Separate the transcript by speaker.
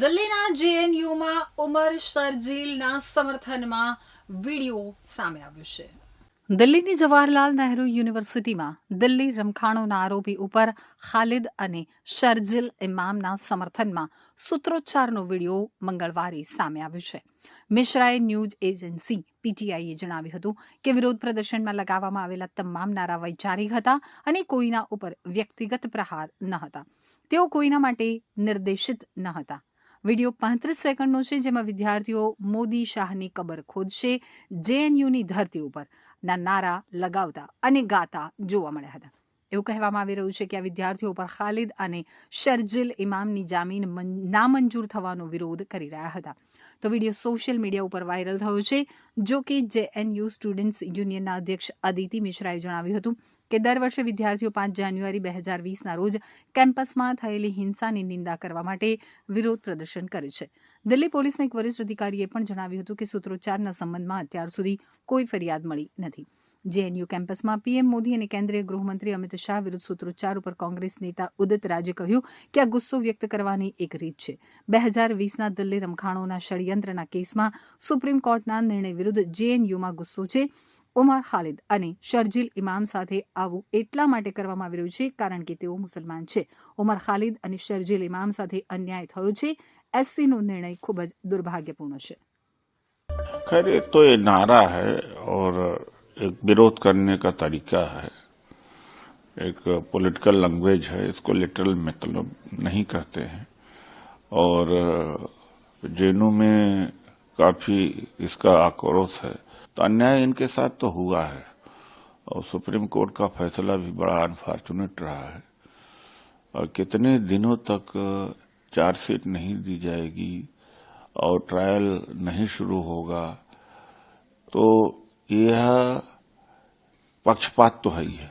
Speaker 1: દિલ્હીના જેએનયુમાં ઉમર શરજીલના સમર્થનમાં વીડિયો સામે આવ્યો છે. દિલ્હીની જવાહરલાલ નહેરુ યુનિવર્સિટીમાં દિલ્હી રમખાણોના આરોપી ઉપર ખાલિદ અને શરજીલ ઇમામના સમર્થનમાં સૂત્રોચ્ચારનો વીડિયો મંગળવારે સામે આવ્યો છે. મિશ્રાએ ન્યૂઝ એજન્સી પીટીઆઈએ જણાવ્યું હતું કે વિરોધ પ્રદર્શનમાં લગાવવામાં આવેલા તમામ નારા વૈચારિક હતા અને કોઈના ઉપર વ્યક્તિગત પ્રહાર ન હતા. તેઓ કોઈના માટે નિર્દેશિત ન હતા. વીડિયો પાંત્રીસ સેકન્ડનો છે, જેમાં વિદ્યાર્થીઓ મોદી શાહની કબર ખોદશે, જેએનયુની ધરતી ઉપર ના નારા લગાવતા અને ગાતા જોવા મળ્યા હતા. એવું કહેવામાં આવી રહ્યું છે કે આ વિદ્યાર્થીઓ પર ખાલિદ અને શર્જિલ ઇમામની જામીન નામંજૂર થવાનો વિરોધ કરી રહ્યા હતા. તો વીડિયો સોશિયલ મીડિયા ઉપર વાયરલ થયો છે, જો કે જેએનયુ સ્ટુડન્ટ્સ યુનિયનના અધ્યક્ષ અદિતિ મિશ્રાએ જણાવ્યું હતું કે દર વર્ષે વિદ્યાર્થીઓ પાંચ જાન્યુઆરી બે હજાર વીસના રોજ કેમ્પસમાં થયેલી હિંસાની નિંદા કરવા માટે વિરોધ પ્રદર્શન કરે છે. દિલ્હી પોલીસના એક વરિષ્ઠ અધિકારીએ પણ જણાવ્યું હતું કે સૂત્રોચ્ચારના સંબંધમાં અત્યાર સુધી કોઈ ફરિયાદ મળી નથી. જેએનયુ કેમ્પસમાં પીએમ મોદી અને કેન્દ્રીય ગૃહમંત્રી અમિત શાહ વિરુદ્ધ સૂત્રોચ્ચાર ઉપર કોંગ્રેસ નેતા ઉદિત રાજે કહ્યું કે આ ગુસ્સો વ્યક્ત કરવાની એક રીત છે. બે હજાર વીસના દિલ્હી રમખાણોના ષડયંત્રના કેસમાં સુપ્રીમ કોર્ટના નિર્ણય વિરુદ્ધ જેએનયુમાં ગુસ્સો છે. ઉમર ખાલિદ અને શરજીલ ઇમામ સાથે આવું એટલા માટે કરવામાં આવી રહ્યું છે કારણ કે તેઓ મુસલમાન છે ઉમર ખાલિદ અને શરજીલ ઇમામ સાથે અન્યાય થયો છે એસસીનો નિર્ણય ખૂબ જ દુર્ભાગ્યપૂર્ણ છે
Speaker 2: खैर ये तो ये नारा है और एक विरोध करने का तरीका है एक पॉलिटिकल लैंग्वेज है इसको लिटरल मतलब नहीं कहते हैं और जेनू में काफी इसका आक्रोश है तो अन्याय इनके साथ तो हुआ है। और सुप्रीम कोर्ट का फैसला भी बड़ा अनफॉर्चुनेट रहा है। और कितने दिनों तक चार्जशीट नहीं दी जाएगी और ट्रायल नहीं शुरू होगा तो यह पक्षपात तो है ही है।